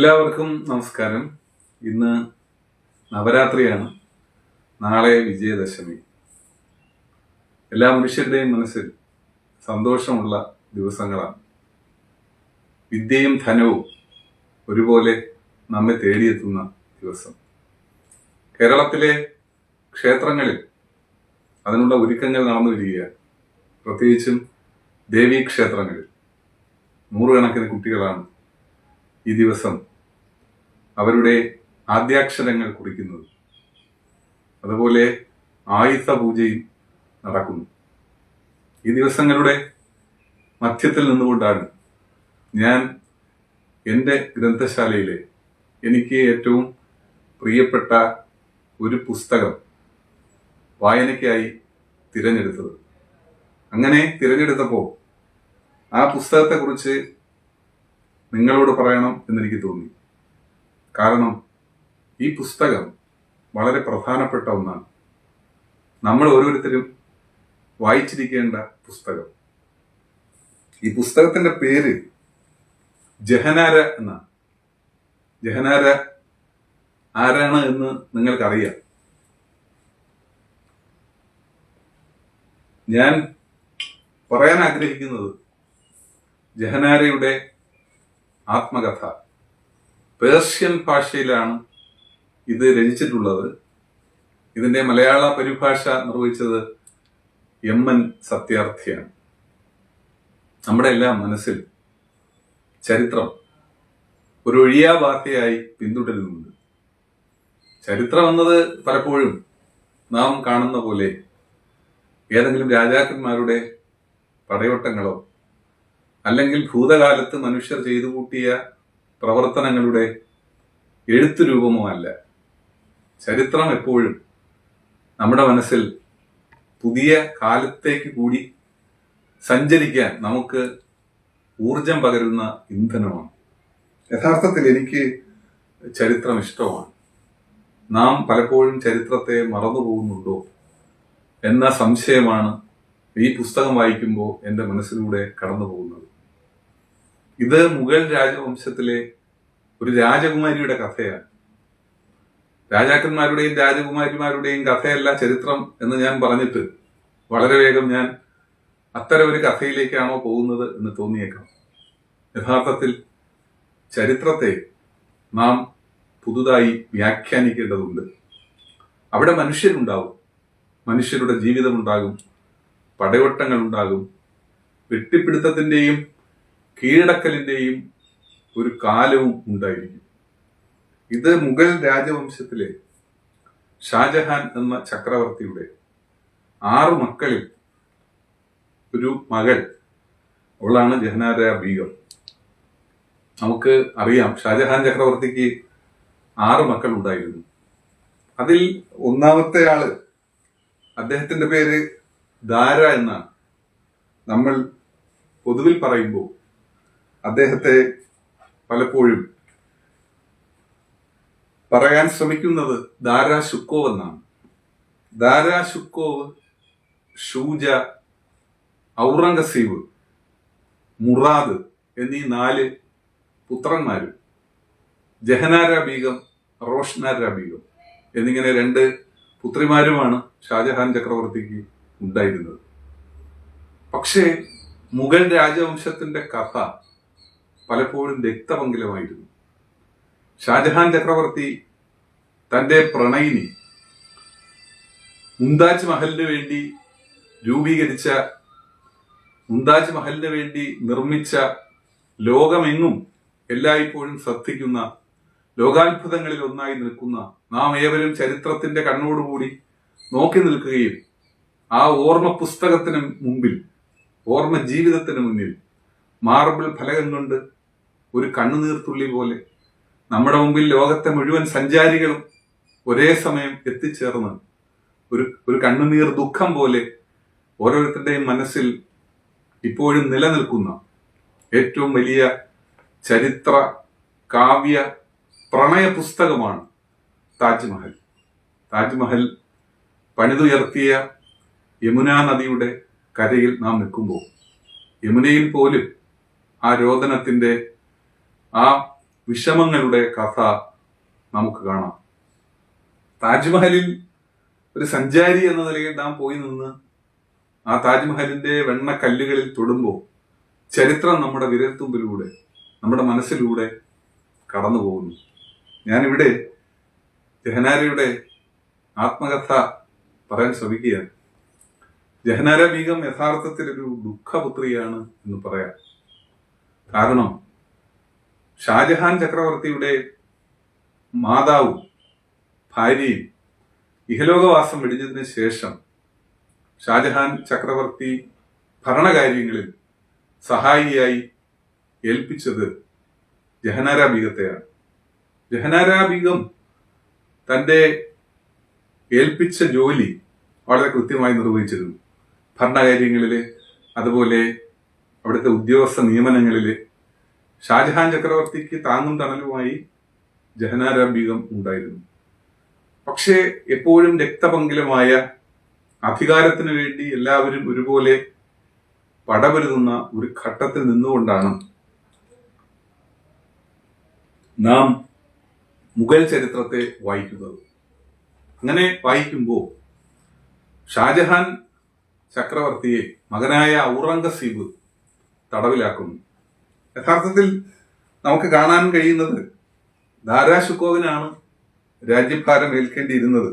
എല്ലാവർക്കും നമസ്കാരം. ഇന്ന് നവരാത്രിയാണ്. നാളെ വിജയദശമി. എല്ലാ മനുഷ്യരുടെയും മനസ്സിൽ സന്തോഷമുള്ള ദിവസങ്ങളാണ്. വിദ്യയും ധനവും ഒരുപോലെ നമ്മെ തേടിയെത്തുന്ന ദിവസം. കേരളത്തിലെ ക്ഷേത്രങ്ങളിൽ അതിനുള്ള ഒരുക്കങ്ങൾ നടന്നു വരികയാണ്. പ്രത്യേകിച്ചും ദേവീക്ഷേത്രങ്ങളിൽ. നൂറുകണക്കിന് കുട്ടികളാണ് ഈ ദിവസം അവരുടെ ആദ്യാക്ഷരങ്ങൾ കുറിക്കുന്നത്. അതുപോലെ ആയുധ പൂജയും നടക്കുന്നു. ഈ ദിവസങ്ങളുടെ മധ്യത്തിൽ നിന്നുകൊണ്ടാണ് ഞാൻ എന്റെ ഗ്രന്ഥശാലയിലെ എനിക്ക് ഏറ്റവും പ്രിയപ്പെട്ട ഒരു പുസ്തകം വായനയ്ക്കായി തിരഞ്ഞെടുത്തത്. അങ്ങനെ തിരഞ്ഞെടുത്തപ്പോൾ ആ പുസ്തകത്തെക്കുറിച്ച് നിങ്ങളോട് പറയണം എന്നെനിക്ക് തോന്നി. കാരണം ഈ പുസ്തകം വളരെ പ്രധാനപ്പെട്ട ഒന്നാണ്. നമ്മൾ ഓരോരുത്തരും വായിച്ചിരിക്കേണ്ട പുസ്തകം. ഈ പുസ്തകത്തിന്റെ പേര് ജഹനാര എന്നാണ്. ജഹനാര ആരാണ് എന്ന് നിങ്ങൾക്കറിയാം. ഞാൻ പറയാൻ ആഗ്രഹിക്കുന്നത് ജഹനാരയുടെ ആത്മകഥ. പേർഷ്യൻ ഭാഷയിലാണ് ഇത് രചിച്ചിട്ടുള്ളത്. ഇതിന്റെ മലയാള പരിഭാഷ നിർവഹിച്ചത് എം എൻ സത്യാർത്ഥിയാണ്. നമ്മുടെ എല്ലാം മനസ്സിൽ ചരിത്രം ഒരു ഒഴിയാവാർത്തയായി പിന്തുടരുന്നുണ്ട്. ചരിത്രം എന്നത് പലപ്പോഴും നാം കാണുന്ന പോലെ ഏതെങ്കിലും രാജാക്കന്മാരുടെ പടയോട്ടങ്ങളോ അല്ലെങ്കിൽ ഭൂതകാലത്ത് മനുഷ്യർ ചെയ്തു കൂട്ടിയ പ്രവർത്തനങ്ങളുടെ എഴുത്തു രൂപമോ അല്ല. ചരിത്രം എപ്പോഴും നമ്മുടെ മനസ്സിൽ പുതിയ കാലത്തേക്ക് കൂടി സഞ്ചരിക്കാൻ നമുക്ക് ഊർജം പകരുന്ന ഇന്ധനമാണ്. യഥാർത്ഥത്തിൽ എനിക്ക് ചരിത്രം ഇഷ്ടമാണ്. നാം പലപ്പോഴും ചരിത്രത്തെ മറന്നു പോകുന്നുണ്ടോ എന്ന സംശയമാണ് ഈ പുസ്തകം വായിക്കുമ്പോൾ എന്റെ മനസ്സിലൂടെ കടന്നു പോകുന്നത് ഇത് മുഗൾ രാജവംശത്തിലെ ഒരു രാജകുമാരിയുടെ കഥയാണ്. രാജാക്കന്മാരുടെയും രാജകുമാരിമാരുടെയും കഥയല്ല ചരിത്രം എന്ന് ഞാൻ പറഞ്ഞിട്ട് വളരെ വേഗം ഞാൻ അത്തരം ഒരു കഥയിലേക്കാണോ പോകുന്നത് എന്ന് തോന്നിയേക്കാം. യഥാർത്ഥത്തിൽ ചരിത്രത്തെ നാം പുതുതായി വ്യാഖ്യാനിക്കേണ്ടതുണ്ട്. അവിടെ മനുഷ്യരുണ്ടാവും. മനുഷ്യരുടെ ജീവിതമുണ്ടാകും. പടയോട്ടങ്ങൾ ഉണ്ടാകും വെട്ടിപ്പിടുത്തത്തിന്റെയും കീഴടക്കലിന്റെയും ഒരു കാലവും ഉണ്ടായിരിക്കും. ഇത് മുഗൾ രാജവംശത്തിലെ ഷാജഹാൻ എന്ന ചക്രവർത്തിയുടെ ആറു മക്കളിൽ ഒരു മകൾ. അവളാണ് ജഹനാര ബീഗം. നമുക്ക് അറിയാം ഷാജഹാൻ ചക്രവർത്തിക്ക് ആറ് മക്കൾ ഉണ്ടായിരുന്നു. അതിൽ ഒന്നാമത്തെ ആൾ അദ്ദേഹത്തിന്റെ പേര് ദാര എന്നാണ്. നമ്മൾ പൊതുവിൽ പറയുമ്പോൾ അദ്ദേഹത്തെ പലപ്പോഴും പറയാൻ ശ്രമിക്കുന്നത് ദാരാ ശുക്കോവ് എന്നാണ്. ദാരാ ശുക്കോവ് ഷൂജ ഔറംഗസീബ് മുറാദ് എന്നീ നാല് പുത്രന്മാരും ജഹനാര ബീഗം റോഷ്നാര ബീഗം എന്നിങ്ങനെ രണ്ട് പുത്രിമാരുമാണ് ഷാജഹാൻ ചക്രവർത്തിക്ക് ഉണ്ടായിരുന്നത്. പക്ഷേ മുഗൾ രാജവംശത്തിന്റെ കഥ പലപ്പോഴും രക്തമംഗലമായിരുന്നു. ഷാജഹാൻ ചക്രവർത്തി തന്റെ പ്രണയിനി മുംതാജ് മഹലിന് വേണ്ടി രൂപീകരിച്ച മുംതാജ് മഹലിന് വേണ്ടി നിർമ്മിച്ച ലോകമെങ്ങും എല്ലായ്പ്പോഴും ശ്രദ്ധിക്കുന്ന ലോകാത്ഭുതങ്ങളിൽ ഒന്നായി നിൽക്കുന്ന നാം ഏവരും ചരിത്രത്തിന്റെ കണ്ണോടുകൂടി നോക്കി നിൽക്കുകയും ആ ഓർമ്മ പുസ്തകത്തിന് മുമ്പിൽ ഓർമ്മ ജീവിതത്തിന് മുന്നിൽ മാർബിൾ ഫലകം കൊണ്ട് ഒരു കണ്ണുനീർത്തുള്ളി പോലെ നമ്മുടെ മുമ്പിൽ ലോകത്തെ മുഴുവൻ സഞ്ചാരികളും ഒരേ സമയം എത്തിച്ചേർന്ന് ഒരു ഒരു കണ്ണുനീർ ദുഃഖം പോലെ ഓരോരുത്തരുടെയും മനസ്സിൽ ഇപ്പോഴും നിലനിൽക്കുന്ന ഏറ്റവും വലിയ ചരിത്ര കാവ്യ പ്രണയ പുസ്തകമാണ് താജ്മഹൽ. താജ്മഹൽ പണിതുയർത്തിയ യമുനാ നദിയുടെ കരയിൽ നാം നിൽക്കുമ്പോൾ യമുനയിൽ പോലും ആ രോദനത്തിന്റെ ആ വിഷമങ്ങളുടെ കഥ നമുക്ക് കാണാം. താജ്മഹലിൽ ഒരു സഞ്ചാരി എന്ന നിലയിൽ നാം പോയി നിന്ന് ആ താജ്മഹലിന്റെ വെണ്ണ കല്ലുകളിൽ തൊടുമ്പോൾ ചരിത്രം നമ്മുടെ വിരൽത്തുമ്പിലൂടെ നമ്മുടെ മനസ്സിലൂടെ കടന്നു പോകുന്നു ഞാനിവിടെ ജഹനാരയുടെ ആത്മകഥ പറയാൻ ശ്രമിക്കുകയാണ്. ജഹനാര ബീഗം യഥാർത്ഥത്തിൽ ഒരു ദുഃഖപുത്രിയാണ് എന്ന് പറയാം. കാരണം ഷാജഹാൻ ചക്രവർത്തിയുടെ മാതാവും ഭാര്യയും ഇഹലോകവാസം വെടിഞ്ഞതിന് ശേഷം ഷാജഹാൻ ചക്രവർത്തി ഭരണകാര്യങ്ങളിൽ സഹായിയായി ഏൽപ്പിച്ചത് ജഹനാര ബീഗത്തെയാണ്. ജഹനാര ബീഗം തന്റെ ഏൽപ്പിച്ച ജോലി വളരെ കൃത്യമായി നിർവഹിച്ചിരുന്നു. ഭരണകാര്യങ്ങളിൽ അതുപോലെ അവിടുത്തെ ഉദ്യോഗസ്ഥ നിയമനങ്ങളിൽ ഷാജഹാൻ ചക്രവർത്തിക്ക് താങ്ങും തണലുമായി ജഹനാര ബീഗം ഉണ്ടായിരുന്നു. പക്ഷേ എപ്പോഴും രക്തപങ്കിലമായ അധികാരത്തിന് വേണ്ടി എല്ലാവരും ഒരുപോലെ പടപൊരുതുന്ന ഒരു ഘട്ടത്തിൽ നിന്നുകൊണ്ടാണ് നാം മുഗൾ ചരിത്രത്തെ വായിക്കുന്നത്. അങ്ങനെ വായിക്കുമ്പോൾ ഷാജഹാൻ ചക്രവർത്തിയെ മകനായ ഔറംഗസീബ് തടവിലാക്കുന്നു. യഥാർത്ഥത്തിൽ നമുക്ക് കാണാൻ കഴിയുന്നത് ദാരാ ഷുക്കോവിനാണ് രാജ്യഭാരം ഏൽക്കേണ്ടിയിരുന്നത്.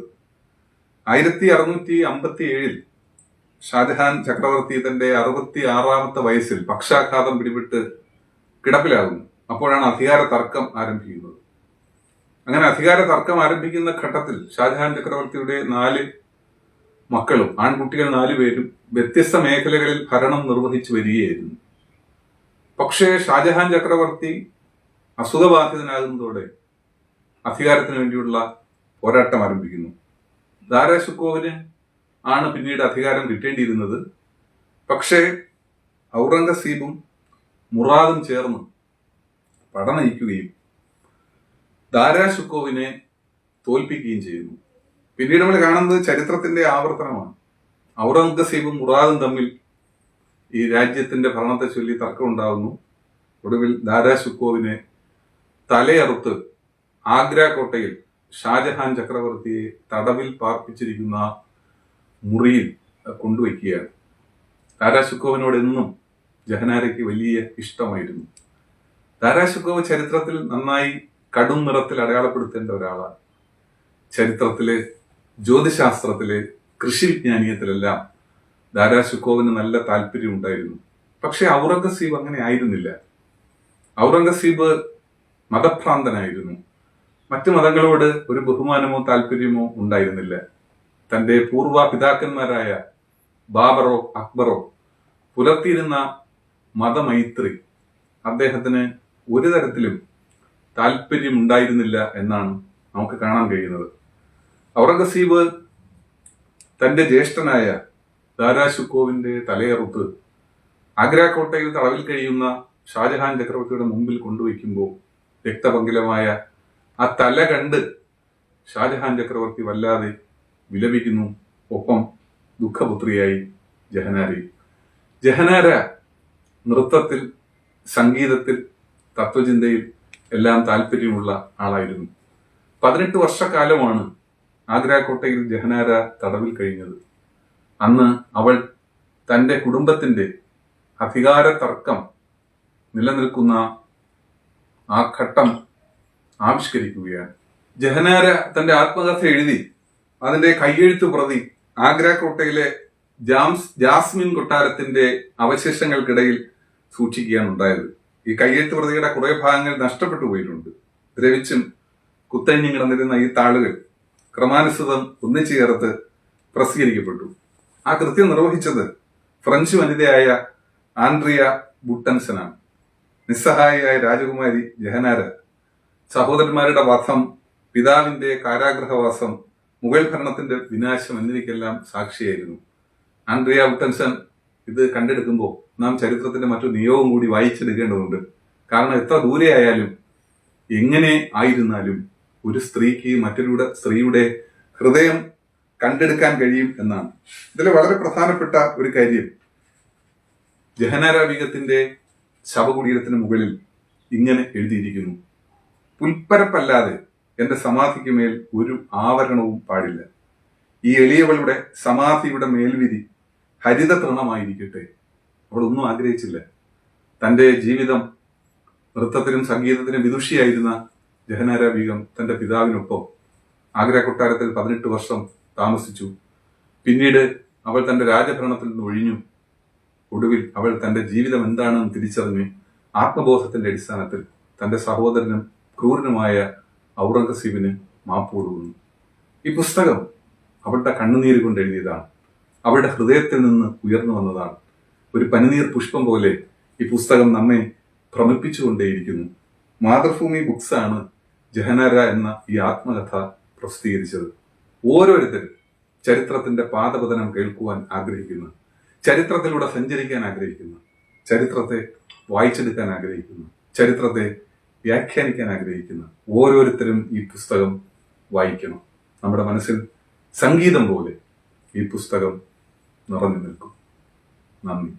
ആയിരത്തി അറുന്നൂറ്റി അമ്പത്തി ഏഴിൽ ഷാജഹാൻ ചക്രവർത്തി തന്റെ അറുപത്തി ആറാമത്തെ വയസ്സിൽ പക്ഷാഘാതം പിടിപെട്ട് കിടപ്പിലാകുന്നു. അപ്പോഴാണ് അധികാര തർക്കം ആരംഭിക്കുന്നത്. അങ്ങനെ അധികാര തർക്കം ആരംഭിക്കുന്ന ഘട്ടത്തിൽ ഷാജഹാൻ ചക്രവർത്തിയുടെ നാല് മക്കളും ആൺകുട്ടികൾ നാലുപേരും വ്യത്യസ്ത മേഖലകളിൽ ഭരണം നിർവഹിച്ചു വരികയായിരുന്നു. പക്ഷേ ഷാജഹാൻ ചക്രവർത്തി അസുഖബാധിതനാകുന്നതോടെ അധികാരത്തിന് വേണ്ടിയുള്ള പോരാട്ടം ആരംഭിക്കുന്നു. ദാരാ ഷുക്കോവിന് ആണ് പിന്നീട് അധികാരം കിട്ടേണ്ടിയിരുന്നത്. പക്ഷേ ഔറംഗസീബും മുറാദും ചേർന്ന് പടനയിക്കുകയും ദാരാ ഷുക്കോവിനെ തോൽപ്പിക്കുകയും ചെയ്യുന്നു. പിന്നീട് നമ്മൾ കാണുന്നത് ചരിത്രത്തിന്റെ ആവർത്തനമാണ്. ഔറംഗസീബും മുറാദും തമ്മിൽ ഈ രാജ്യത്തിന്റെ ഭരണത്തെ ചൊല്ലി തർക്കമുണ്ടാകുന്നു ഒടുവിൽ ദാരാ ശുക്കോവിനെ തലയറുത്ത് ആഗ്ര കോട്ടയിൽ ഷാജഹാൻ ചക്രവർത്തിയെ തടവിൽ പാർപ്പിച്ചിരിക്കുന്ന മുറിയിൽ കൊണ്ടുവയ്ക്കുകയാണ്. ദാരാ ഷുക്കോവിനോട് എന്നും ജഹനാരയ്ക്ക് വലിയ ഇഷ്ടമായിരുന്നു. ദാരാ ഷുക്കോവ് ചരിത്രത്തിൽ നന്നായി കടും നിറത്തിൽ അടയാളപ്പെടുത്തേണ്ട ഒരാളാണ്. ചരിത്രത്തിലെ ജ്യോതിശാസ്ത്രത്തിലെ കൃഷി വിജ്ഞാനീയത്തിലെല്ലാം ദാരാ ഷുക്കോവിന് നല്ല താല്പര്യം ഉണ്ടായിരുന്നു. പക്ഷെ ഔറംഗസീബ് അങ്ങനെ ആയിരുന്നില്ല. ഔറംഗസീബ് മതഭ്രാന്തനായിരുന്നു. മറ്റു മതങ്ങളോട് ഒരു ബഹുമാനമോ താല്പര്യമോ ഉണ്ടായിരുന്നില്ല. തന്റെ പൂർവ പിതാക്കന്മാരായ ബാബറോ അക്ബറോ പുലർത്തിയിരുന്ന മതമൈത്രി അദ്ദേഹത്തിന് ഒരു തരത്തിലും താല്പര്യമുണ്ടായിരുന്നില്ല എന്നാണ് നമുക്ക് കാണാൻ കഴിയുന്നത്. ഔറംഗസീബ് തന്റെ ജ്യേഷ്ഠനായ ദാരാ തലയറുപ്പ്. തലയറുത്ത് ആഗ്ര കോട്ടയിൽ തടവിൽ കഴിയുന്ന ഷാജഹാൻ ചക്രവർത്തിയുടെ മുമ്പിൽ കൊണ്ടുവയ്ക്കുമ്പോൾ രക്തപങ്കിലമായ ആ തല കണ്ട് ഷാജഹാൻ ചക്രവർത്തി വല്ലാതെ വിലപിക്കുന്നു. ഒപ്പം ദുഃഖപുത്രിയായി ജഹനാരി. ജഹനാര നൃത്തത്തിൽ സംഗീതത്തിൽ തത്വചിന്തയിൽ എല്ലാം താല്പര്യമുള്ള ആളായിരുന്നു. പതിനെട്ട് വർഷക്കാലമാണ് ആഗ്രാകോട്ടയിൽ ജഹനാര തടവിൽ കഴിഞ്ഞത്. അന്ന് അവൾ തന്റെ കുടുംബത്തിന്റെ അധികാര തർക്കം നിലനിൽക്കുന്ന ആ ഘട്ടം ആവിഷ്കരിക്കുകയാണ്. ജഹനാര തന്റെ ആത്മകഥ എഴുതി അതിന്റെ കയ്യെഴുത്ത് പ്രതി ആഗ്ര കോട്ടയിലെ ജാംസ് ജാസ്മിൻ കൊട്ടാരത്തിന്റെ അവശേഷങ്ങൾക്കിടയിൽ സൂക്ഷിക്കുകയാണ് ഉണ്ടായത്. ഈ കയ്യെഴുത്ത് പ്രതിയുടെ കുറെ ഭാഗങ്ങൾ നഷ്ടപ്പെട്ടു പോയിട്ടുണ്ട്. ദ്രവിച്ചും കുത്തഴിഞ്ഞും കിടന്നിരുന്ന ഈ താളുകൾ ക്രമാനുസൃതം ഒന്നിച്ചു ചേർത്ത് പ്രസിദ്ധീകരിക്കപ്പെട്ടു. ആ കൃത്യം നിർവഹിച്ചത് ഫ്രഞ്ച് വനിതയായ ആൻഡ്രിയ ബുട്ടൻസനാണ്. നിസ്സഹായയായ രാജകുമാരി ജഹനാര് സഹോദരന്മാരുടെ വധം പിതാവിന്റെ കാരാഗ്രഹവാസം മുഗൾ ഭരണത്തിന്റെ വിനാശം എന്നിവയ്ക്കെല്ലാം സാക്ഷിയായിരുന്നു. ആൻഡ്രിയ ബുട്ടൻസൺ ഇത് കണ്ടെടുക്കുമ്പോൾ നാം ചരിത്രത്തിന്റെ മറ്റു നിയോഗം കൂടി വായിച്ചെടുക്കേണ്ടതുണ്ട്. കാരണം എത്ര ദൂരെ ആയാലും എങ്ങനെ ആയിരുന്നാലും ഒരു സ്ത്രീക്ക് മറ്റൊരു സ്ത്രീയുടെ ഹൃദയം കണ്ടെടുക്കാൻ കഴിയും എന്നാണ്. ഇതിൽ വളരെ പ്രധാനപ്പെട്ട ഒരു കാര്യം. ജഹനാര ബീഗത്തിന്റെ ശവകുടീരത്തിന് മുകളിൽ ഇങ്ങനെ എഴുതിയിരിക്കുന്നു. പുൽപ്പരപ്പല്ലാതെ എന്റെ സമാധിക്ക് മേൽ ഒരു ആവരണവും പാടില്ല. ഈ എളിയവളുടെ സമാധിയുടെ മേൽവിധി ഹരിത തൃണമായിരിക്കട്ടെ അവൾ ഒന്നും ആഗ്രഹിച്ചില്ല. തന്റെ ജീവിതം നൃത്തത്തിനും സംഗീതത്തിനും വിദുഷിയായിരുന്ന ജഹനാര തന്റെ പിതാവിനൊപ്പം ആഗ്ര കൊട്ടാരത്തിൽ പതിനെട്ട് വർഷം താമസിച്ചു. പിന്നീട് അവൾ തന്റെ രാജഭരണത്തിൽ നിന്ന് ഒഴിഞ്ഞു. ഒടുവിൽ അവൾ തന്റെ ജീവിതം എന്താണെന്ന് തിരിച്ചറിഞ്ഞ് ആത്മബോധത്തിന്റെ അടിസ്ഥാനത്തിൽ തന്റെ സഹോദരനും ക്രൂരനുമായ ഔറംഗസീബിന് മാപ്പ് കൊടുക്കുന്നു. ഈ പുസ്തകം അവളുടെ കണ്ണുനീര് കൊണ്ട് എഴുതിയതാണ്. അവളുടെ ഹൃദയത്തിൽ നിന്ന് ഉയർന്നു വന്നതാണ്. ഒരു പനിനീർ പുഷ്പം പോലെ ഈ പുസ്തകം നമ്മെ ഭ്രമിപ്പിച്ചുകൊണ്ടേയിരിക്കുന്നു. മാതൃഭൂമി ബുക്സാണ് ജഹനാര എന്ന ഈ ആത്മകഥ പ്രസിദ്ധീകരിച്ചത്. ഓരോരുത്തരും ചരിത്രത്തിന്റെ പാദപതനം കേൾക്കുവാൻ ആഗ്രഹിക്കുന്നു. ചരിത്രത്തിലൂടെ സഞ്ചരിക്കാൻ ആഗ്രഹിക്കുന്നു. ചരിത്രത്തെ വായിച്ചെടുക്കാൻ ആഗ്രഹിക്കുന്നു. ചരിത്രത്തെ വ്യാഖ്യാനിക്കാൻ ആഗ്രഹിക്കുന്ന. ഓരോരുത്തരും ഈ പുസ്തകം വായിക്കണം. നമ്മുടെ മനസ്സിൽ സംഗീതം പോലെ ഈ പുസ്തകം നിറഞ്ഞു നിൽക്കും. നന്ദി.